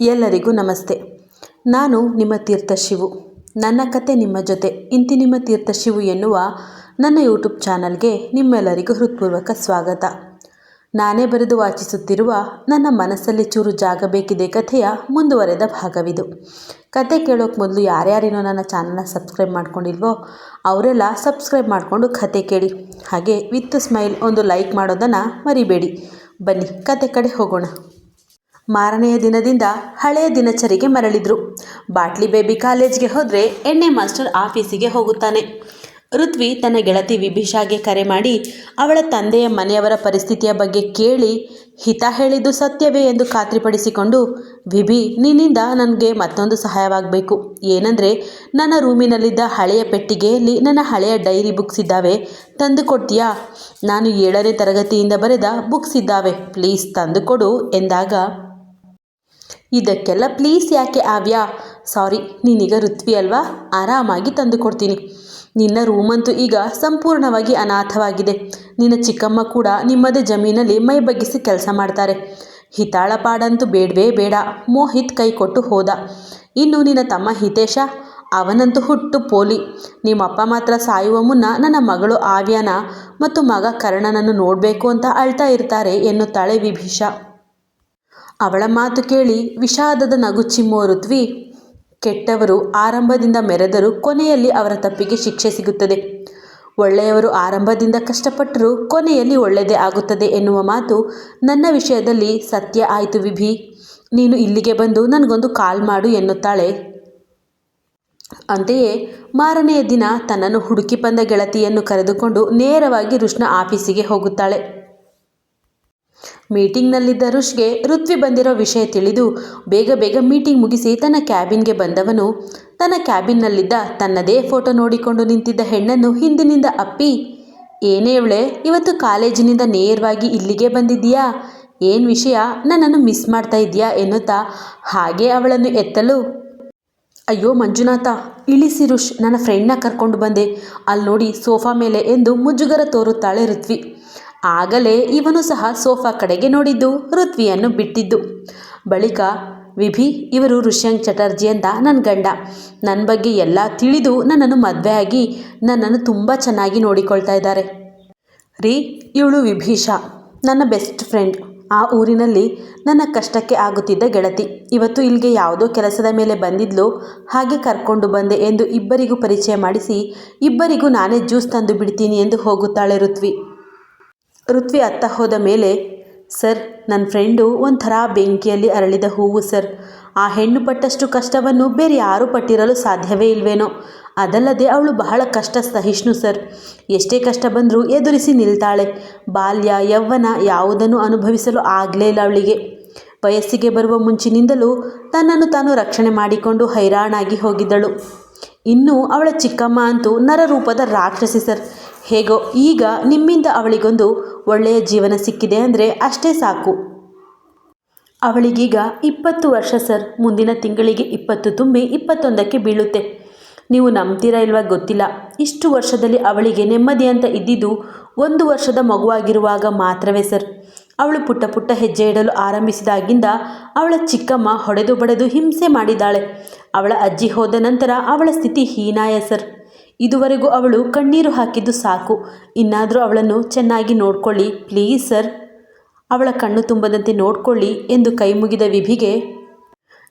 ಎಲ್ಲರಿಗೂ ನಮಸ್ತೆ. ನಾನು ನಿಮ್ಮ ತೀರ್ಥ ಶಿವು. ನನ್ನ ಕತೆ ನಿಮ್ಮ ಜೊತೆ, ಇಂತಿ ನಿಮ್ಮ ತೀರ್ಥ ಶಿವು ಎನ್ನುವ ನನ್ನ ಯೂಟ್ಯೂಬ್ ಚಾನಲ್ಗೆ ನಿಮ್ಮೆಲ್ಲರಿಗೂ ಹೃತ್ಪೂರ್ವಕ ಸ್ವಾಗತ. ನಾನೇ ಬರೆದು ವಾಚಿಸುತ್ತಿರುವ ನನ್ನ ಮನಸ್ಸಲ್ಲಿ ಚೂರು ಜಾಗ ಬೇಕಿದೆ ಕಥೆಯ ಮುಂದುವರೆದ ಭಾಗವಿದು. ಕತೆ ಕೇಳೋಕೆ ಮೊದಲು ಯಾರ್ಯಾರೇನೋ ನನ್ನ ಚಾನಲ್ನ ಸಬ್ಸ್ಕ್ರೈಬ್ ಮಾಡ್ಕೊಂಡಿಲ್ವೋ, ಅವರೆಲ್ಲ ಸಬ್ಸ್ಕ್ರೈಬ್ ಮಾಡಿಕೊಂಡು ಕತೆ ಕೇಳಿ. ಹಾಗೆ ವಿತ್ ಸ್ಮೈಲ್ ಒಂದು ಲೈಕ್ ಮಾಡೋದನ್ನು ಮರಿಬೇಡಿ. ಬನ್ನಿ, ಕತೆ ಕಡೆ ಹೋಗೋಣ. ಮಾರನೆಯ ದಿನದಿಂದ ಹಳೆಯ ದಿನಚರಿಗೆ ಮರಳಿದ್ರು. ಬಾಟ್ಲಿ ಬೇಬಿ ಕಾಲೇಜ್ಗೆ ಹೋದರೆ ಎಣ್ಣೆ ಮಾಸ್ಟರ್ ಆಫೀಸಿಗೆ ಹೋಗುತ್ತಾನೆ. ಋತ್ವಿ ತನ್ನ ಗೆಳತಿ ವಿಭೀಷಾಗೆ ಕರೆ ಮಾಡಿ, ಅವಳ ತಂದೆಯ ಮನೆಯವರ ಪರಿಸ್ಥಿತಿಯ ಬಗ್ಗೆ ಕೇಳಿ, ಹಿತ ಹೇಳಿದ್ದು ಸತ್ಯವೇ ಎಂದು ಖಾತ್ರಿಪಡಿಸಿಕೊಂಡು, ವಿಭಿ, ನಿನ್ನಿಂದ ನನಗೆ ಮತ್ತೊಂದು ಸಹಾಯವಾಗಬೇಕು. ಏನಂದರೆ, ನನ್ನ ರೂಮಿನಲ್ಲಿದ್ದ ಹಳೆಯ ಪೆಟ್ಟಿಗೆಯಲ್ಲಿ ನನ್ನ ಹಳೆಯ ಡೈರಿ ಬುಕ್ಸ್ ಇದ್ದಾವೆ. ತಂದು ಕೊಡ್ತೀಯಾ? ನಾನು ಏಳನೇ ತರಗತಿಯಿಂದ ಬರೆದ ಬುಕ್ಸ್ ಇದ್ದಾವೆ. ಪ್ಲೀಸ್ ತಂದುಕೊಡು ಎಂದಾಗ ಇದಕ್ಕೆಲ್ಲ ಪ್ಲೀಸ್ ಯಾಕೆ ಆವ್ಯಾ? ಸಾರಿ ನೀನೀಗ ಋತ್ವಿ ಅಲ್ವಾ? ಆರಾಮಾಗಿ ತಂದು ಕೊಡ್ತೀನಿ ನಿನ್ನ ರೂಮಂತೂ ಈಗ ಸಂಪೂರ್ಣವಾಗಿ ಅನಾಥವಾಗಿದೆ. ನಿನ್ನ ಚಿಕ್ಕಮ್ಮ ಕೂಡ ನಿಮ್ಮದೇ ಜಮೀನಲ್ಲಿ ಮೈ ಬಗ್ಗಿಸಿ ಕೆಲಸ ಮಾಡ್ತಾರೆ. ಹಿತಾಳ ಪಾಡಂತೂ ಬೇಡವೇ ಬೇಡ. ಮೋಹಿತ್ ಕೈ ಕೊಟ್ಟು ಹೋದ. ಇನ್ನು ನಿನ್ನ ತಮ್ಮ ಹಿತೇಶ? ಅವನಂತೂ ಹುಟ್ಟು ಪೋಲಿ. ನಿಮ್ಮಪ್ಪ ಮಾತ್ರ ಸಾಯುವ ಮುನ್ನ ನನ್ನ ಮಗಳು ಆವ್ಯಾನ ಮತ್ತು ಮಗ ಕರ್ಣನನ್ನು ನೋಡಬೇಕು ಅಂತ ಅಳ್ತಾ ಇರ್ತಾರೆ ಎನ್ನುತ್ತಾಳೆ ವಿಭೀಷ. ಅವಳ ಮಾತು ಕೇಳಿ ವಿಷಾದದ ನಗು ಚಿಮ್ಮುವ ಋತ್ವಿ, ಕೆಟ್ಟವರು ಆರಂಭದಿಂದ ಮೆರೆದರೂ ಕೊನೆಯಲ್ಲಿ ಅವರ ತಪ್ಪಿಗೆ ಶಿಕ್ಷೆ ಸಿಗುತ್ತದೆ. ಒಳ್ಳೆಯವರು ಆರಂಭದಿಂದ ಕಷ್ಟಪಟ್ಟರೂ ಕೊನೆಯಲ್ಲಿ ಒಳ್ಳೆಯದೇ ಆಗುತ್ತದೆ ಎನ್ನುವ ಮಾತು ನನ್ನ ವಿಷಯದಲ್ಲಿ ಸತ್ಯ ಆಯಿತು ವಿಭಿ. ನೀನು ಇಲ್ಲಿಗೆ ಬಂದು ನನಗೊಂದು ಕಾಲ್ ಮಾಡು ಎನ್ನುತ್ತಾಳೆ. ಅಂತೆಯೇ ಮಾರನೆಯ ದಿನ ತನ್ನನ್ನು ಹುಡುಕಿ ಬಂದ ಗೆಳತಿಯನ್ನು ಕರೆದುಕೊಂಡು ನೇರವಾಗಿ ರುಷ್ಣ ಆಫೀಸಿಗೆ ಹೋಗುತ್ತಾಳೆ. ಮೀಟಿಂಗ್ನಲ್ಲಿದ್ದ ರುಷ್ಗೆ ಋತ್ವಿ ಬಂದಿರೋ ವಿಷಯ ತಿಳಿದು ಬೇಗ ಬೇಗ ಮೀಟಿಂಗ್ ಮುಗಿಸಿ ತನ್ನ ಕ್ಯಾಬಿನ್ಗೆ ಬಂದವನು. ತನ್ನ ಕ್ಯಾಬಿನ್ನಲ್ಲಿದ್ದ ತನ್ನದೇ ಫೋಟೋ ನೋಡಿಕೊಂಡು ನಿಂತಿದ್ದ ಹೆಣ್ಣನ್ನು ಹಿಂದಿನಿಂದ ಅಪ್ಪಿ, ಏನೇ ಇವಳೆ ಇವತ್ತು ಕಾಲೇಜಿನಿಂದ ನೇರವಾಗಿ ಇಲ್ಲಿಗೆ ಬಂದಿದ್ದೀಯಾ? ಏನು ವಿಷಯ? ನನ್ನನ್ನು ಮಿಸ್ ಮಾಡ್ತಾ ಇದೆಯಾ ಎನ್ನುತ್ತಾ ಹಾಗೆ ಅವಳನ್ನು ಎತ್ತಲು. ಅಯ್ಯೋ ಮಂಜುನಾಥ, ಇಳಿಸಿ ರುಷ್ ನನ್ನ ಫ್ರೆಂಡ್ನ ಕರ್ಕೊಂಡು ಬಂದೆ. ಅಲ್ಲಿ ನೋಡಿ ಸೋಫಾ ಮೇಲೆ ಎಂದು ಮುಜುಗರ ತೋರುತ್ತಾಳೆ ಋತ್ವಿ. ಆಗಲೇ ಇವನು ಸಹ ಸೋಫಾ ಕಡೆಗೆ ನೋಡಿದ್ದು, ಋತ್ವಿಯನ್ನು ಬಿಟ್ಟಿದ್ದು. ಬಳಿಕ, ವಿಭಿ, ಇವರು ಋಷ್ಯಂಗ್ ಚಟರ್ಜಿ ಅಂತ ನನ್ನ ಗಂಡ. ನನ್ನ ಬಗ್ಗೆ ಎಲ್ಲ ತಿಳಿದು ನನ್ನನ್ನು ಮದುವೆ ಆಗಿ ನನ್ನನ್ನು ತುಂಬ ಚೆನ್ನಾಗಿ ನೋಡಿಕೊಳ್ತಾ ಇದ್ದಾರೆ. ರೀ, ಇವಳು ವಿಭೀಷ, ನನ್ನ ಬೆಸ್ಟ್ ಫ್ರೆಂಡ್. ಆ ಊರಿನಲ್ಲಿ ನನ್ನ ಕಷ್ಟಕ್ಕೆ ಆಗುತ್ತಿದ್ದ ಗೆಳತಿ. ಇವತ್ತು ಇಲ್ಲಿಗೆ ಯಾವುದೋ ಕೆಲಸದ ಮೇಲೆ ಬಂದಿದ್ಲು. ಹಾಗೆ ಕರ್ಕೊಂಡು ಬಂದೆ ಎಂದು ಇಬ್ಬರಿಗೂ ಪರಿಚಯ ಮಾಡಿಸಿ, ಇಬ್ಬರಿಗೂ ನಾನೇ ಜ್ಯೂಸ್ ತಂದು ಬಿಡ್ತೀನಿ ಎಂದು ಹೋಗುತ್ತಾಳೆ ಋತ್ವಿ. ಋತ್ವಿ ಅತ್ತ ಹೋದ ಮೇಲೆ, ಸರ್ ನನ್ನ ಫ್ರೆಂಡು ಒಂಥರ ಬೆಂಕಿಯಲ್ಲಿ ಅರಳಿದ ಹೂವು, ಸರ್. ಆ ಹೆಣ್ಣು ಪಟ್ಟಷ್ಟು ಕಷ್ಟವನ್ನು ಬೇರೆ ಯಾರೂ ಪಟ್ಟಿರಲು ಸಾಧ್ಯವೇ ಇಲ್ವೇನೋ. ಅದಲ್ಲದೆ ಅವಳು ಬಹಳ ಕಷ್ಟ ಸಹಿಷ್ಣು ಸರ್. ಎಷ್ಟೇ ಕಷ್ಟ ಬಂದರೂ ಎದುರಿಸಿ ನಿಲ್ತಾಳೆ. ಬಾಲ್ಯ ಯೌವನ ಯಾವುದನ್ನು ಅನುಭವಿಸಲು ಆಗಲೇ ಇಲ್ಲ ಅವಳಿಗೆ. ವಯಸ್ಸಿಗೆ ಬರುವ ಮುಂಚಿನಿಂದಲೂ ತನ್ನನ್ನು ತಾನು ರಕ್ಷಣೆ ಮಾಡಿಕೊಂಡು ಹೈರಾಣಾಗಿ ಹೋಗಿದ್ದಳು. ಇನ್ನು ಅವಳ ಚಿಕ್ಕಮ್ಮ ಅಂತೂ ನರರೂಪದ ರಾಕ್ಷಸಿ, ಸರ್. ಹೇಗೋ ಈಗ ನಿಮ್ಮಿಂದ ಅವಳಿಗೊಂದು ಒಳ್ಳೆಯ ಜೀವನ ಸಿಕ್ಕಿದೆ ಅಂದರೆ ಅಷ್ಟೇ ಸಾಕು. ಅವಳಿಗೀಗ ಇಪ್ಪತ್ತು ವರ್ಷ ಸರ್. ಮುಂದಿನ ತಿಂಗಳಿಗೆ ಇಪ್ಪತ್ತು ತುಂಬಿ ಇಪ್ಪತ್ತೊಂದಕ್ಕೆ ಬೀಳುತ್ತೆ. ನೀವು ನಂಬ್ತೀರಾ ಇಲ್ವಾ ಗೊತ್ತಿಲ್ಲ. ಇಷ್ಟು ವರ್ಷದಲ್ಲಿ ಅವಳಿಗೆ ನೆಮ್ಮದಿ ಅಂತ ಇದ್ದಿದ್ದು ಒಂದು ವರ್ಷದ ಮಗುವಾಗಿರುವಾಗ ಮಾತ್ರವೇ ಸರ್. ಅವಳು ಪುಟ್ಟ ಪುಟ್ಟ ಹೆಜ್ಜೆ ಇಡಲು ಆರಂಭಿಸಿದಾಗಿಂದ ಅವಳ ಚಿಕ್ಕಮ್ಮ ಹೊಡೆದು ಬಡೆದು ಹಿಂಸೆ ಮಾಡಿದ್ದಾಳೆ. ಅವಳ ಅಜ್ಜಿ ಹೋದ ನಂತರ ಅವಳ ಸ್ಥಿತಿ ಹೀನಾಯ ಸರ್. ಇದುವರೆಗೂ ಅವಳು ಕಣ್ಣೀರು ಹಾಕಿದ್ದು ಸಾಕು. ಇನ್ನಾದರೂ ಅವಳನ್ನು ಚೆನ್ನಾಗಿ ನೋಡ್ಕೊಳ್ಳಿ, ಪ್ಲೀಸ್, ಸರ್. ಅವಳ ಕಣ್ಣು ತುಂಬದಂತೆ ನೋಡ್ಕೊಳ್ಳಿ ಎಂದು ಕೈ ಮುಗಿದ ವಿಭಿಗೆ,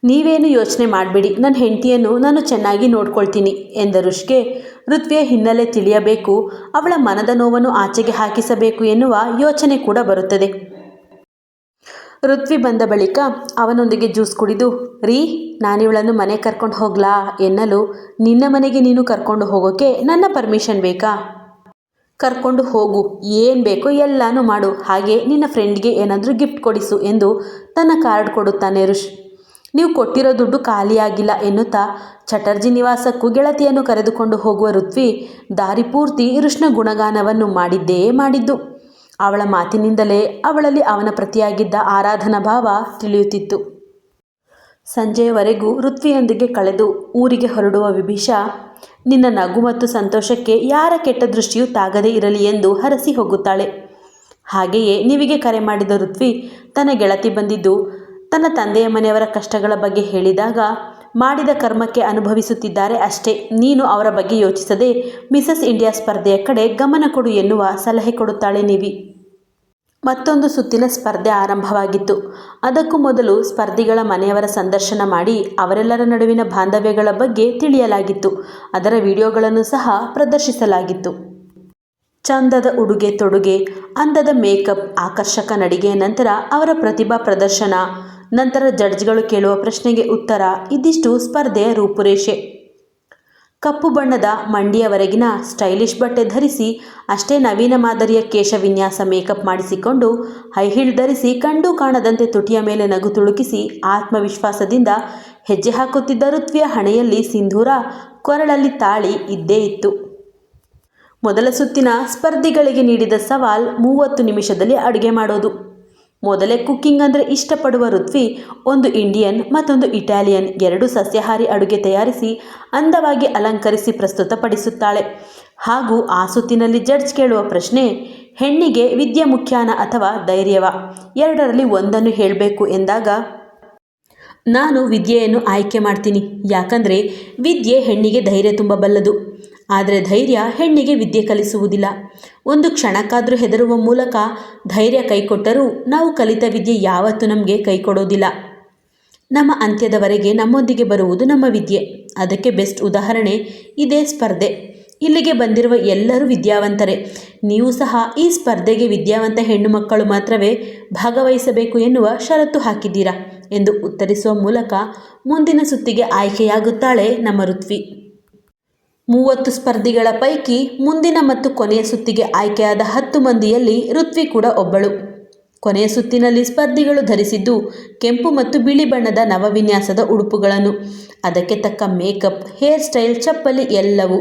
ನೀವೇನು ಯೋಚನೆ ಮಾಡಬೇಡಿ ನನ್ನ ಹೆಂಡತಿಯನ್ನು ನಾನು ಚೆನ್ನಾಗಿ ನೋಡ್ಕೊಳ್ತೀನಿ ಎಂದ ಋಷ್ಗೆ ಋತ್ವಿಯ ಹಿನ್ನೆಲೆ ತಿಳಿಯಬೇಕು, ಅವಳ ಮನದ ನೋವನ್ನು ಆಚೆಗೆ ಹಾಕಿಸಬೇಕು ಎನ್ನುವ ಯೋಚನೆ ಕೂಡ ಬರುತ್ತದೆ. ಋತ್ವಿ ಬಂದ ಬಳಿಕ ಅವನೊಂದಿಗೆ ಜ್ಯೂಸ್ ಕುಡಿದು, ರೀ, ನಾನಿವಳನ್ನು ಮನೆ ಕರ್ಕೊಂಡು ಹೋಗ್ಲಾ? ಎನ್ನಲು, ನಿನ್ನ ಮನೆಗೆ ನೀನು ಕರ್ಕೊಂಡು ಹೋಗೋಕೆ ನನ್ನ ಪರ್ಮಿಷನ್ ಬೇಕಾ? ಕರ್ಕೊಂಡು ಹೋಗು, ಏನು ಬೇಕೋ ಎಲ್ಲನೂ ಮಾಡು, ಹಾಗೆ ನಿನ್ನ ಫ್ರೆಂಡ್ಗೆ ಏನಾದರೂ ಗಿಫ್ಟ್ ಕೊಡಿಸು, ಎಂದು ತನ್ನ ಕಾರ್ಡ್ ಕೊಡುತ್ತಾನೆ ಋಷ್. ನೀವು ಕೊಟ್ಟಿರೋ ದುಡ್ಡು ಖಾಲಿಯಾಗಿಲ್ಲ, ಎನ್ನುತ್ತಾ ಚಟರ್ಜಿ ನಿವಾಸಕ್ಕೂ ಗೆಳತಿಯನ್ನು ಕರೆದುಕೊಂಡು ಹೋಗುವ ಋತ್ವಿ ದಾರಿ ಪೂರ್ತಿ ಋಷ್ಣ ಗುಣಗಾನವನ್ನು ಮಾಡಿದ್ದೇ ಮಾಡಿದ್ದು. ಅವಳ ಮಾತಿನಿಂದಲೇ ಅವಳಲ್ಲಿ ಅವನ ಪ್ರತಿಯಾಗಿದ್ದ ಆರಾಧನಾ ಭಾವ ತಿಳಿಯುತ್ತಿತ್ತು. ಸಂಜೆಯವರೆಗೂ ಋತ್ವಿಯೊಂದಿಗೆ ಕಳೆದು ಊರಿಗೆ ಹೊರಡುವ ವಿಭೀಷ, ನಿನ್ನ ನಗು ಮತ್ತು ಸಂತೋಷಕ್ಕೆ ಯಾರ ಕೆಟ್ಟ ದೃಷ್ಟಿಯೂ ತಾಗದೇ ಇರಲಿ ಎಂದು ಹರಸಿ ಹೋಗುತ್ತಾಳೆ. ಹಾಗೆಯೇ ನಿವಿಗೆ ಕರೆ ಮಾಡಿದ ಋತ್ವಿ ತನ್ನ ಗೆಳತಿ ಬಂದಿದ್ದು, ತನ್ನ ತಂದೆಯ ಮನೆಯವರ ಕಷ್ಟಗಳ ಬಗ್ಗೆ ಹೇಳಿದಾಗ ಮಾಡಿದ ಕರ್ಮಕ್ಕೆ ಅನುಭವಿಸುತ್ತಿದ್ದಾರೆ ಅಷ್ಟೇ. ನೀನು ಅವರ ಬಗ್ಗೆ ಯೋಚಿಸದೆ ಮಿಸಸ್ ಇಂಡಿಯಾ ಸ್ಪರ್ಧೆಯ ಕಡೆ ಗಮನ ಕೊಡು ಎನ್ನುವ ಸಲಹೆ ಕೊಡುತ್ತಾಳೆ ನೀವಿ. ಮತ್ತೊಂದು ಸುತ್ತಿನ ಸ್ಪರ್ಧೆ ಆರಂಭವಾಗಿತ್ತು. ಅದಕ್ಕೂ ಮೊದಲು ಸ್ಪರ್ಧಿಗಳ ಮನೆಯವರ ಸಂದರ್ಶನ ಮಾಡಿ ಅವರೆಲ್ಲರ ನಡುವಿನ ಬಾಂಧವ್ಯಗಳ ಬಗ್ಗೆ ತಿಳಿಯಲಾಗಿತ್ತು. ಅದರ ವಿಡಿಯೋಗಳನ್ನು ಸಹ ಪ್ರದರ್ಶಿಸಲಾಗಿತ್ತು. ಚಂದದ ಉಡುಗೆ ತೊಡುಗೆ, ಅಂದದ ಮೇಕಪ್, ಆಕರ್ಷಕ ನಡಿಗೆಯ ನಂತರ ಅವರ ಪ್ರತಿಭಾ ಪ್ರದರ್ಶನ ನಂತರ ಜಡ್ಜ್ಗಳು ಕೇಳುವ ಪ್ರಶ್ನೆಗೆ ಉತ್ತರ, ಇದಿಷ್ಟು ಸ್ಪರ್ಧೆಯ ರೂಪುರೇಷೆ. ಕಪ್ಪು ಬಣ್ಣದ ಮಂಡಿಯವರೆಗಿನ ಸ್ಟೈಲಿಶ್ ಬಟ್ಟೆ ಧರಿಸಿ, ಅಷ್ಟೇ ನವೀನ ಮಾದರಿಯ ಕೇಶ ವಿನ್ಯಾಸ ಮೇಕಪ್ ಮಾಡಿಸಿಕೊಂಡು, ಹೈಹೀಲ್ ಧರಿಸಿ, ಕಂಡು ಕಾಣದಂತೆ ತುಟಿಯ ಮೇಲೆ ನಗು ತುಳುಕಿಸಿ, ಆತ್ಮವಿಶ್ವಾಸದಿಂದ ಹೆಜ್ಜೆ ಹಾಕುತ್ತಿದ್ದ ಋತ್ವಿಯ ಹಣೆಯಲ್ಲಿ ಸಿಂಧೂರ ಕೊರಳಲ್ಲಿ ತಾಳಿ ಇದ್ದೇ ಇತ್ತು. ಮೊದಲ ಸುತ್ತಿನ ಸ್ಪರ್ಧಿಗಳಿಗೆ ನೀಡಿದ ಸವಾಲ್ ಮೂವತ್ತು ನಿಮಿಷದಲ್ಲಿ ಅಡುಗೆ ಮಾಡೋದು. ಮೊದಲೇ ಕುಕ್ಕಿಂಗ್ ಅಂದರೆ ಇಷ್ಟಪಡುವ ಋತ್ವಿ ಒಂದು ಇಂಡಿಯನ್ ಮತ್ತೊಂದು ಇಟಾಲಿಯನ್ ಎರಡು ಸಸ್ಯಾಹಾರಿ ಅಡುಗೆ ತಯಾರಿಸಿ ಅಂದವಾಗಿ ಅಲಂಕರಿಸಿ ಪ್ರಸ್ತುತಪಡಿಸುತ್ತಾಳೆ. ಹಾಗೂ ಆ ಸುತ್ತಿನಲ್ಲಿ ಜಡ್ಜ್ ಕೇಳುವ ಪ್ರಶ್ನೆ, ಹೆಣ್ಣಿಗೆ ವಿದ್ಯೆ ಮುಖ್ಯಾನ ಅಥವಾ ಧೈರ್ಯವ? ಎರಡರಲ್ಲಿ ಒಂದನ್ನು ಹೇಳಬೇಕು ಎಂದಾಗ, ನಾನು ವಿದ್ಯೆಯನ್ನು ಆಯ್ಕೆ ಮಾಡ್ತೀನಿ. ಯಾಕಂದರೆ ವಿದ್ಯೆ ಹೆಣ್ಣಿಗೆ ಧೈರ್ಯ ತುಂಬಬಲ್ಲದು. ಆದರೆ ಧೈರ್ಯ ಹೆಣ್ಣಿಗೆ ವಿದ್ಯೆ ಕಲಿಸುವುದಿಲ್ಲ. ಒಂದು ಕ್ಷಣಕ್ಕಾದರೂ ಹೆದರುವ ಮೂಲಕ ಧೈರ್ಯ ಕೈಕೊಟ್ಟರೂ ನಾವು ಕಲಿತ ವಿದ್ಯೆ ಯಾವತ್ತೂ ನಮಗೆ ಕೈಕೊಡೋದಿಲ್ಲ. ನಮ್ಮ ಅಂತ್ಯದವರೆಗೆ ನಮ್ಮೊಂದಿಗೆ ಬರುವುದು ನಮ್ಮ ವಿದ್ಯೆ. ಅದಕ್ಕೆ ಬೆಸ್ಟ್ ಉದಾಹರಣೆ ಇದೇ ಸ್ಪರ್ಧೆ. ಇಲ್ಲಿಗೆ ಬಂದಿರುವ ಎಲ್ಲರೂ ವಿದ್ಯಾವಂತರೇ. ನೀವು ಸಹ ಈ ಸ್ಪರ್ಧೆಗೆ ವಿದ್ಯಾವಂತ ಹೆಣ್ಣು ಮಕ್ಕಳು ಮಾತ್ರವೇ ಭಾಗವಹಿಸಬೇಕು ಎನ್ನುವ ಷರತ್ತು ಹಾಕಿದ್ದೀರಾ ಎಂದು ಉತ್ತರಿಸುವ ಮೂಲಕ ಮುಂದಿನ ಸುತ್ತಿಗೆ ಆಯ್ಕೆಯಾಗುತ್ತಾಳೆ ನಮ್ಮ ಋತ್ವಿ. ಮೂವತ್ತು ಸ್ಪರ್ಧಿಗಳ ಪೈಕಿ ಮುಂದಿನ ಮತ್ತು ಕೊನೆಯ ಸುತ್ತಿಗೆ ಆಯ್ಕೆಯಾದ ಹತ್ತು ಮಂದಿಯಲ್ಲಿ ಋತ್ವಿ ಕೂಡ ಒಬ್ಬಳು. ಕೊನೆಯ ಸುತ್ತಿನಲ್ಲಿ ಸ್ಪರ್ಧಿಗಳು ಧರಿಸಿದ್ದು ಕೆಂಪು ಮತ್ತು ಬಿಳಿ ಬಣ್ಣದ ನವವಿನ್ಯಾಸದ ಉಡುಪುಗಳನ್ನು. ಅದಕ್ಕೆ ತಕ್ಕ ಮೇಕಪ್, ಹೇರ್ ಸ್ಟೈಲ್, ಚಪ್ಪಲಿ ಎಲ್ಲವೂ.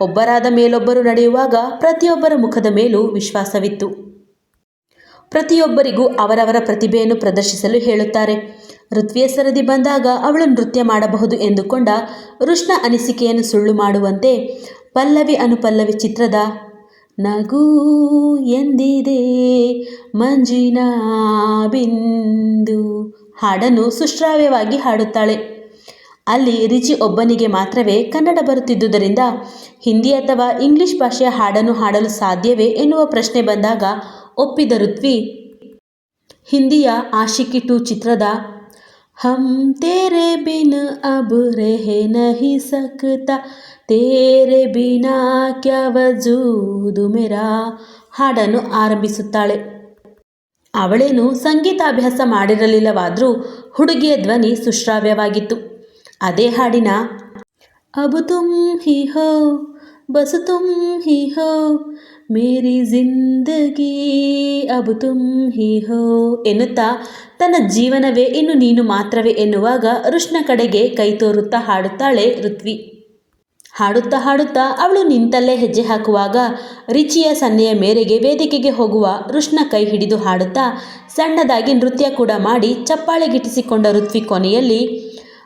ಒಬ್ಬರಾದ ಮೇಲೊಬ್ಬರು ನಡೆಯುವಾಗ ಪ್ರತಿಯೊಬ್ಬರ ಮುಖದ ಮೇಲೂ ವಿಶ್ವಾಸವಿತ್ತು. ಪ್ರತಿಯೊಬ್ಬರಿಗೂ ಅವರವರ ಪ್ರತಿಭೆಯನ್ನು ಪ್ರದರ್ಶಿಸಲು ಹೇಳುತ್ತಾರೆ. ಋತ್ವಿಯ ಸರದಿ ಬಂದಾಗ ಅವಳು ನೃತ್ಯ ಮಾಡಬಹುದು ಎಂದುಕೊಂಡ ಋಷ್ಣ ಅನಿಸಿಕೆಯನ್ನು ಸುಳ್ಳು ಮಾಡುವಂತೆ ಪಲ್ಲವಿ ಅನುಪಲ್ಲವಿ ಚಿತ್ರದ ನಗು ಎಂದಿದೆ ಮಂಜಿನ ಬಿಂದು ಹಾಡನ್ನು ಸುಶ್ರಾವ್ಯವಾಗಿ ಹಾಡುತ್ತಾಳೆ. ಅಲ್ಲಿ ರಿಜಿ ಒಬ್ಬನಿಗೆ ಮಾತ್ರವೇ ಕನ್ನಡ ಬರುತ್ತಿದ್ದುದರಿಂದ ಹಿಂದಿ ಅಥವಾ ಇಂಗ್ಲಿಷ್ ಭಾಷೆಯ ಹಾಡನ್ನು ಹಾಡಲು ಸಾಧ್ಯವೇ ಎನ್ನುವ ಪ್ರಶ್ನೆ ಬಂದಾಗ ಒಪ್ಪಿದ ಋತ್ವಿ, ಹಿಂದಿಯ ಆಶಿಕಿ ಟು ಚಿತ್ರದ ಹಮ್ ತೇರೆ ಬಿನ್ अब रह ನಹಿ सकता ತೇರೆ ಬಿನಾ ಕ್ಯಾ ವಜೂದು ಮೇರಾ, ಹಾಡನ್ನು ಆರಂಭಿಸುತ್ತಾಳೆ. ಅವಳೇನು ಸಂಗೀತಾಭ್ಯಾಸ ಮಾಡಿರಲಿಲ್ಲವಾದರೂ ಹುಡುಗಿಯ ಧ್ವನಿ ಸುಶ್ರಾವ್ಯವಾಗಿತ್ತು. ಅದೇ ಹಾಡಿನ, ಅಬು ತುಂ ಹಿ ಹೋ, ಬಸು ತುಂ ಹಿ ಹೋ ಮೇರಿ ಜಿಂದಗಿ ಅಬು ತುಮ್ ಹಿ ಹೋ ಎನ್ನುತ್ತಾ, ತನ್ನ ಜೀವನವೇ ಇನ್ನು ನೀನು ಮಾತ್ರವೇ ಎನ್ನುವಾಗ ಋಷ್ಣ ಕಡೆಗೆ ಕೈ ತೋರುತ್ತಾ ಹಾಡುತ್ತಾಳೆ ಋತ್ವಿ. ಹಾಡುತ್ತಾ ಹಾಡುತ್ತಾ ಅವಳು ನಿಂತಲ್ಲೇ ಹೆಜ್ಜೆ ಹಾಕುವಾಗ ರಿಚಿಯ ಸನ್ನೆಯ ಮೇರೆಗೆ ವೇದಿಕೆಗೆ ಹೋಗುವ ಋಷ್ಣ ಕೈ ಹಿಡಿದು ಹಾಡುತ್ತಾ, ಸಣ್ಣದಾಗಿ ನೃತ್ಯ ಕೂಡ ಮಾಡಿ ಚಪ್ಪಾಳೆ ಗಿಟ್ಟಿಸಿಕೊಂಡ ಋತ್ವಿ ಕೊನೆಯಲ್ಲಿ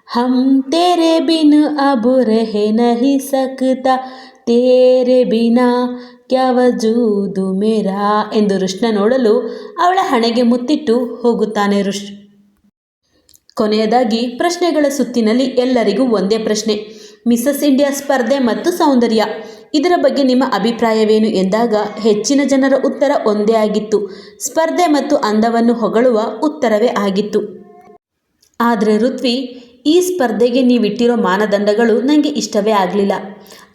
ಹಮ್ ತೇರೆ ಬಿನ್ ಅಬು ರೆಹೆ ನಹಿ ಸಕ್ತಾ ತೇರೆ ಬಿನಾ ಕ್ಯಾ ವಜೂದು ಮೇರಾ ಎಂದು ಋಷ್ಣ ನೋಡಲು ಅವಳ ಹಣೆಗೆ ಮುತ್ತಿಟ್ಟು ಹೋಗುತ್ತಾನೆ ರುಷ್ ಕೊನೆಯದಾಗಿ ಪ್ರಶ್ನೆಗಳ ಸುತ್ತಿನಲ್ಲಿ ಎಲ್ಲರಿಗೂ ಒಂದೇ ಪ್ರಶ್ನೆ. ಮಿಸಸ್ ಇಂಡಿಯಾ ಸ್ಪರ್ಧೆ ಮತ್ತು ಸೌಂದರ್ಯ. ಇದರ ಬಗ್ಗೆ ನಿಮ್ಮ ಅಭಿಪ್ರಾಯವೇನು ಎಂದಾಗ ಹೆಚ್ಚಿನ ಜನರ ಉತ್ತರ ಒಂದೇ ಆಗಿತ್ತು. ಸ್ಪರ್ಧೆ ಮತ್ತು ಅಂದವನ್ನು ಹೊಗಳುವ ಉತ್ತರವೇ ಆಗಿತ್ತು. ಆದರೆ ಋತ್ವಿ ಈ ಸ್ಪರ್ಧೆಗೆ ನೀವಿಟ್ಟಿರೋ ಮಾನದಂಡಗಳು ನನಗೆ ಇಷ್ಟವೇ ಆಗಲಿಲ್ಲ.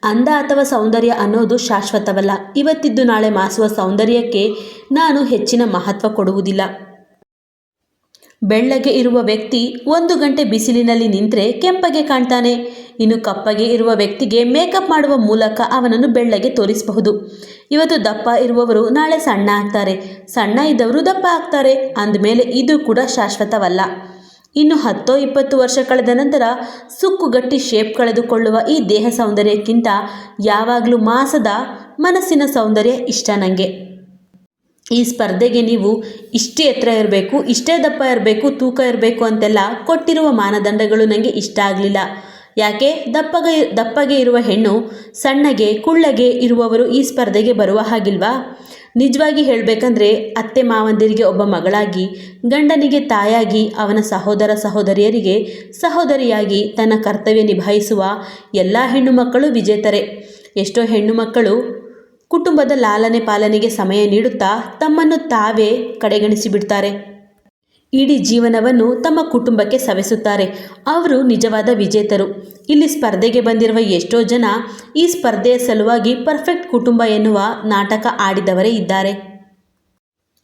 ಅಂದ ಅಥವಾ ಸೌಂದರ್ಯ ಅನ್ನೋದು ಶಾಶ್ವತವಲ್ಲ. ಇವತ್ತಿದ್ದು ನಾಳೆ ಮಾಸುವ ಸೌಂದರ್ಯಕ್ಕೆ ನಾನು ಹೆಚ್ಚಿನ ಮಹತ್ವ ಕೊಡುವುದಿಲ್ಲ. ಬೆಳ್ಳಗೆ ಇರುವ ವ್ಯಕ್ತಿ ಒಂದು ಗಂಟೆ ಬಿಸಿಲಿನಲ್ಲಿ ನಿಂತರೆ ಕೆಂಪಗೆ ಕಾಣ್ತಾನೆ. ಇನ್ನು ಕಪ್ಪಗೆ ಇರುವ ವ್ಯಕ್ತಿಗೆ ಮೇಕಪ್ ಮಾಡುವ ಮೂಲಕ ಅವನನ್ನು ಬೆಳ್ಳಗೆ ತೋರಿಸಬಹುದು. ಇವತ್ತು ದಪ್ಪ ಇರುವವರು ನಾಳೆ ಸಣ್ಣ ಆಗ್ತಾರೆ. ಸಣ್ಣ ಇದ್ದವರು ದಪ್ಪ ಆಗ್ತಾರೆ. ಅಂದಮೇಲೆ ಇದು ಕೂಡ ಶಾಶ್ವತವಲ್ಲ. ಇನ್ನು ಹತ್ತೋ ಇಪ್ಪತ್ತು ವರ್ಷ ಕಳೆದ ನಂತರ ಸುಕ್ಕುಗಟ್ಟಿ ಶೇಪ್ ಕಳೆದುಕೊಳ್ಳುವ ಈ ದೇಹ ಸೌಂದರ್ಯಕ್ಕಿಂತ ಯಾವಾಗಲೂ ಮಾಸದ ಮನಸ್ಸಿನ ಸೌಂದರ್ಯ ಇಷ್ಟ ನನಗೆ ಈ ಸ್ಪರ್ಧೆಗೆ ನೀವು ಇಷ್ಟೇ ಎತ್ತರ ಇರಬೇಕು, ಇಷ್ಟೇ ದಪ್ಪ ಇರಬೇಕು, ತೂಕ ಇರಬೇಕು ಅಂತೆಲ್ಲ ಕೊಟ್ಟಿರುವ ಮಾನದಂಡಗಳು ನನಗೆ ಇಷ್ಟ ಆಗಲಿಲ್ಲ. ಯಾಕೆ? ದಪ್ಪಗೆ ದಪ್ಪಗೆ ಇರುವ ಹೆಣ್ಣು ಸಣ್ಣಗೆ, ಕುಳ್ಳಗೆ ಇರುವವರು ಈ ಸ್ಪರ್ಧೆಗೆ ಬರುವ ಹಾಗಿಲ್ವಾ? ನಿಜವಾಗಿ ಹೇಳಬೇಕಂದ್ರೆ ಅತ್ತೆ ಮಾವಂದಿರಿಗೆ ಒಬ್ಬ ಮಗಳಾಗಿ, ಗಂಡನಿಗೆ ತಾಯಾಗಿ ಅವನ ಸಹೋದರ ಸಹೋದರಿಯರಿಗೆ ಸಹೋದರಿಯಾಗಿ ತನ್ನ ಕರ್ತವ್ಯ ನಿಭಾಯಿಸುವ ಎಲ್ಲ ಹೆಣ್ಣು ಮಕ್ಕಳು ವಿಜೇತರೆ. ಎಷ್ಟೋ ಹೆಣ್ಣು ಮಕ್ಕಳು ಕುಟುಂಬದ ಲಾಲನೆ ಪಾಲನೆಗೆ ಸಮಯ ನೀಡುತ್ತಾ ತಮ್ಮನ್ನು ತಾವೇ ಕಡೆಗಣಿಸಿ ಬಿಡ್ತಾರೆ ಇಡೀ ಜೀವನವನ್ನು ತಮ್ಮ ಕುಟುಂಬಕ್ಕೆ ಸವೆಸುತ್ತಾರೆ. ಅವರು ನಿಜವಾದ ವಿಜೇತರು. ಇಲ್ಲಿ ಸ್ಪರ್ಧೆಗೆ ಬಂದಿರುವ ಎಷ್ಟೋ ಜನ ಈ ಸ್ಪರ್ಧೆಯ ಸಲುವಾಗಿ ಪರ್ಫೆಕ್ಟ್ ಕುಟುಂಬ ಎನ್ನುವ ನಾಟಕ ಆಡಿದವರೇ ಇದ್ದಾರೆ.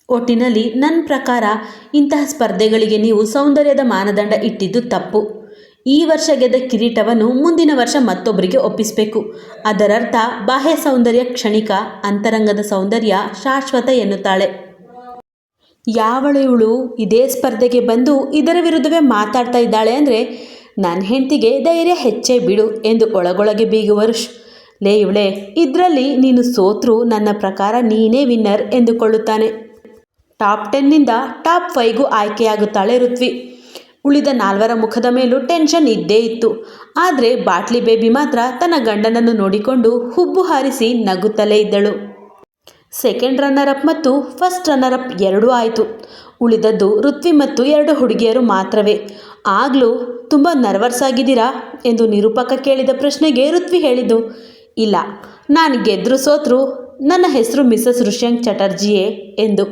ಒಟ್ಟಿನಲ್ಲಿ ನನ್ನ ಪ್ರಕಾರ ಇಂತಹ ಸ್ಪರ್ಧೆಗಳಿಗೆ ನೀವು ಸೌಂದರ್ಯದ ಮಾನದಂಡ ಇಟ್ಟಿದ್ದು ತಪ್ಪು. ಈ ವರ್ಷ ಗೆದ್ದ ಕಿರೀಟವನ್ನು ಮುಂದಿನ ವರ್ಷ ಮತ್ತೊಬ್ಬರಿಗೆ ಒಪ್ಪಿಸಬೇಕು. ಅದರರ್ಥ, ಬಾಹ್ಯ ಸೌಂದರ್ಯ ಕ್ಷಣಿಕ, ಅಂತರಂಗದ ಸೌಂದರ್ಯ ಶಾಶ್ವತ ಎನ್ನುತ್ತಾಳೆ. ಯಾವಳು ಇವಳು ಇದೇ ಸ್ಪರ್ಧೆಗೆ ಬಂದು ಇದರ ವಿರುದ್ಧವೇ ಮಾತಾಡ್ತಾ ಇದ್ದಾಳೆ ಅಂದರೆ ನನ್ನ ಹೆಂಡತಿಗೆ ಧೈರ್ಯ ಹೆಚ್ಚೇ ಬಿಡು ಎಂದು ಒಳಗೊಳಗೆ ಬೀಗುವರು. ಲೇ ಇವಳೆ, ಇದರಲ್ಲಿ ನೀನು ಸೋತ್ರು ನನ್ನ ಪ್ರಕಾರ ನೀನೇ ವಿನ್ನರ್ ಎಂದುಕೊಳ್ಳುತ್ತಾನೆ. ಟಾಪ್ ಟೆನ್ನಿಂದ ಟಾಪ್ ಫೈವ್ಗೂ ಆಯ್ಕೆಯಾಗುತ್ತಾಳೆ ಋತ್ವಿ. ಉಳಿದ ನಾಲ್ವರ ಮುಖದ ಮೇಲೂ ಟೆನ್ಷನ್ ಇದ್ದೇ ಇತ್ತು. ಆದರೆ ಬಾಟ್ಲಿ ಬೇಬಿ ಮಾತ್ರ ತನ್ನ ಗಂಡನನ್ನು ನೋಡಿಕೊಂಡು ಹುಬ್ಬು ಹಾರಿಸಿ ನಗುತ್ತಲೇ ಇದ್ದಳು. ಸೆಕೆಂಡ್ ರನ್ನರ್ ಅಪ್ ಮತ್ತು ಫಸ್ಟ್ ರನ್ನರ್ ಅಪ್ ಎರಡೂ ಆಯಿತು. ಉಳಿದದ್ದು ಋತ್ವಿ ಮತ್ತು ಎರಡು ಹುಡುಗಿಯರು ಮಾತ್ರವೇ. ಆಗಲೂ ತುಂಬ ನರ್ವಸ್ ಆಗಿದ್ದೀರಾ? ಎಂದು ನಿರೂಪಕ ಕೇಳಿದ ಪ್ರಶ್ನೆಗೆ ಋತ್ವಿ ಹೇಳಿದ್ದು, ಇಲ್ಲ, ನಾನು ಗೆದ್ರು ಸೋತ್ರು, ನನ್ನ ಹೆಸರು ಮಿಸಸ್ ಋಷ್ಯಂಕ್ ಚಟರ್ಜಿಯೇ ಎಂದು.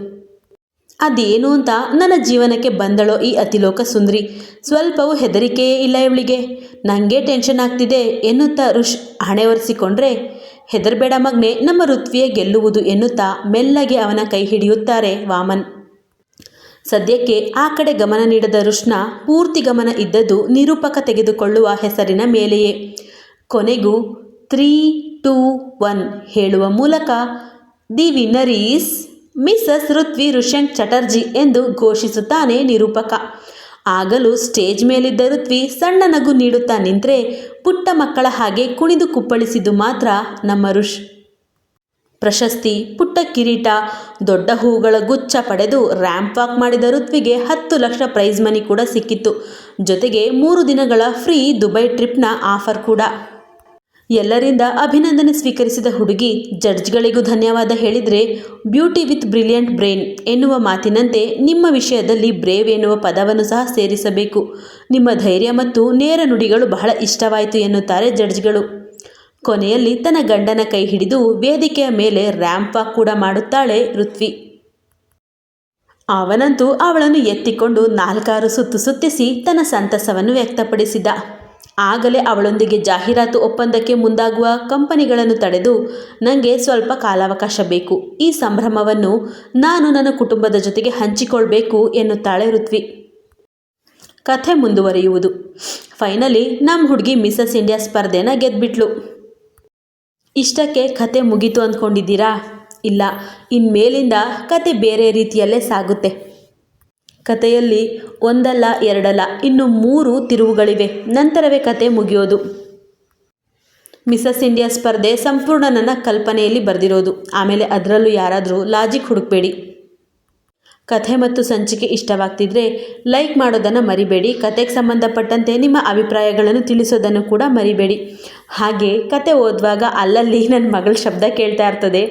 ಅದೇನು ಅಂತ ನನ್ನ ಜೀವನಕ್ಕೆ ಬಂದಳೋ ಈ ಅತಿಲೋಕ ಸುಂದರಿ. ಸ್ವಲ್ಪವೂ ಹೆದರಿಕೆಯೇ ಇಲ್ಲ ಇವಳಿಗೆ. ನನಗೆ ಟೆನ್ಷನ್ ಆಗ್ತಿದೆ ಎನ್ನುತ್ತಾ ಋಷ್ ಹಣೆ ಒರೆಸಿಕೊಂಡ್ರೆ ಹೆದರಬೇಡ ಮಗ್ನೆ, ನಮ್ಮ ಋತ್ವಿಯೇ ಗೆಲ್ಲುವುದು ಎನ್ನುತ್ತಾ ಮೆಲ್ಲಗೆ ಅವನ ಕೈ ಹಿಡಿಯುತ್ತಾರೆ ವಾಮನ್. ಸದ್ಯಕ್ಕೆ ಆ ಕಡೆ ಗಮನ ನೀಡದ ಋಷ್ಣ ಪೂರ್ತಿ ಗಮನ ಇದ್ದದ್ದು ನಿರೂಪಕ ತೆಗೆದುಕೊಳ್ಳುವ ಹೆಸರಿನ ಮೇಲೆಯೇ. ಕೊನೆಗೂ ತ್ರೀ, ಟೂ, ಒನ್ ಹೇಳುವ ಮೂಲಕ, the winner is Mrs Ruthvi Rushan Chatterjee ಎಂದು ಘೋಷಿಸುತ್ತಾನೆ ನಿರೂಪಕ. ಆಗಲೂ ಸ್ಟೇಜ್ ಮೇಲಿದ್ದ ಋತ್ವಿ ಸಣ್ಣ ನಗು ನೀಡುತ್ತಾ ನಿಂತರೆ ಪುಟ್ಟ ಮಕ್ಕಳ ಹಾಗೆ ಕುಣಿದು ಕುಪ್ಪಳಿಸಿದ್ದು ಮಾತ್ರ ನಮ್ಮ ಋಷ್. ಪ್ರಶಸ್ತಿ, ಪುಟ್ಟ ಕಿರೀಟ, ದೊಡ್ಡ ಹೂಗಳ ಗುಚ್ಛ ಪಡೆದು ರ್ಯಾಂಪ್ ವಾಕ್ ಮಾಡಿದ ಋತ್ವಿಗೆ ಹತ್ತು ಲಕ್ಷ ಪ್ರೈಸ್ ಮನಿ ಕೂಡ ಸಿಕ್ಕಿತ್ತು. ಜೊತೆಗೆ ಮೂರು ದಿನಗಳ ಫ್ರೀ ದುಬೈ ಟ್ರಿಪ್ನ ಆಫರ್ ಕೂಡ. ಎಲ್ಲರಿಂದ ಅಭಿನಂದನೆ ಸ್ವೀಕರಿಸಿದ ಹುಡುಗಿ ಜಡ್ಜ್ಗಳಿಗೂ ಧನ್ಯವಾದ ಹೇಳಿದರೆ, ಬ್ಯೂಟಿ ವಿತ್ ಬ್ರಿಲಿಯಂಟ್ ಬ್ರೈನ್ ಎನ್ನುವ ಮಾತಿನಂತೆ ನಿಮ್ಮ ವಿಷಯದಲ್ಲಿ ಬ್ರೇವ್ ಎನ್ನುವ ಪದವನ್ನು ಸಹ ಸೇರಿಸಬೇಕು. ನಿಮ್ಮ ಧೈರ್ಯ ಮತ್ತು ನೇರ ನುಡಿಗಳು ಬಹಳ ಇಷ್ಟವಾಯಿತು ಎನ್ನುತ್ತಾರೆ ಜಡ್ಜ್ಗಳು. ಕೊನೆಯಲ್ಲಿ ತನ್ನ ಗಂಡನ ಕೈ ಹಿಡಿದು ವೇದಿಕೆಯ ಮೇಲೆ ರ್ಯಾಂಪ್ ವಾಕ್ ಕೂಡ ಮಾಡುತ್ತಾಳೆ ಋತ್ವಿ. ಅವನಂತೂ ಅವಳನ್ನು ಎತ್ತಿಕೊಂಡು ನಾಲ್ಕಾರು ಸುತ್ತು ಸುತ್ತಿಸಿ ತನ್ನ ಸಂತಸವನ್ನು ವ್ಯಕ್ತಪಡಿಸಿದ. ಆಗಲೇ ಅವಳೊಂದಿಗೆ ಜಾಹೀರಾತು ಒಪ್ಪಂದಕ್ಕೆ ಮುಂದಾಗುವ ಕಂಪನಿಗಳನ್ನು ತಡೆದು ನನಗೆ ಸ್ವಲ್ಪ ಕಾಲಾವಕಾಶ ಬೇಕು. ಈ ಸಂಭ್ರಮವನ್ನು ನಾನು ನನ್ನ ಕುಟುಂಬದ ಜೊತೆಗೆ ಹಂಚಿಕೊಳ್ಬೇಕು ಎನ್ನುತ್ತಾಳೆ ಋತ್ವಿ. ಕಥೆ ಮುಂದುವರಿಯುವುದು. ಫೈನಲಿ ನಮ್ಮ ಹುಡುಗಿ ಮಿಸಸ್ ಇಂಡಿಯಾ ಸ್ಪರ್ಧೆನ ಗೆದ್ಬಿಟ್ಲು. ಇಷ್ಟಕ್ಕೆ ಕತೆ ಮುಗೀತು ಅಂದ್ಕೊಂಡಿದ್ದೀರಾ? ಇಲ್ಲ. ಇನ್ಮೇಲಿಂದ ಕತೆ ಬೇರೆ ರೀತಿಯಲ್ಲೇ ಸಾಗುತ್ತೆ. ಕಥೆಯಲ್ಲಿ ಒಂದಲ್ಲ ಎರಡಲ್ಲ ಇನ್ನು ಮೂರು ತಿರುವುಗಳಿವೆ. ನಂತರವೇ ಕತೆ ಮುಗಿಯೋದು. ಮಿಸಸ್ ಇಂಡಿಯಾ ಸ್ಪರ್ಧೆ ಸಂಪೂರ್ಣ ನನ್ನ ಕಲ್ಪನೆಯಲ್ಲಿ ಬರೆದಿರೋದು. ಆಮೇಲೆ ಅದರಲ್ಲೂ ಯಾರಾದರೂ ಲಾಜಿಕ್ ಹುಡುಕಬೇಡಿ. ಕಥೆ ಮತ್ತು ಸಂಚಿಕೆ ಇಷ್ಟವಾಗ್ತಿದ್ರೆ ಲೈಕ್ ಮಾಡೋದನ್ನು ಮರಿಬೇಡಿ. ಕತೆಗೆ ಸಂಬಂಧಪಟ್ಟಂತೆ ನಿಮ್ಮ ಅಭಿಪ್ರಾಯಗಳನ್ನು ತಿಳಿಸೋದನ್ನು ಕೂಡ ಮರಿಬೇಡಿ. ಹಾಗೆ ಕತೆ ಓದುವಾಗ ಅಲ್ಲಲ್ಲಿ ನನ್ನ ಮಗಳ ಶಬ್ದ ಕೇಳ್ತಾ ಇರ್ತದೆ.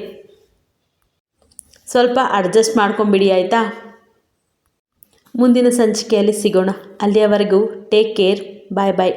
ಸ್ವಲ್ಪ ಅಡ್ಜಸ್ಟ್ ಮಾಡ್ಕೊಂಬಿಡಿ, ಆಯಿತಾ? ಮುಂದಿನ ಸಂಚಿಕೆಯಲ್ಲಿ ಸಿಗೋಣ. ಅಲ್ಲಿಯವರೆಗೂ ಟೇಕ್ ಕೇರ್ ಬಾಯ್ ಬಾಯ್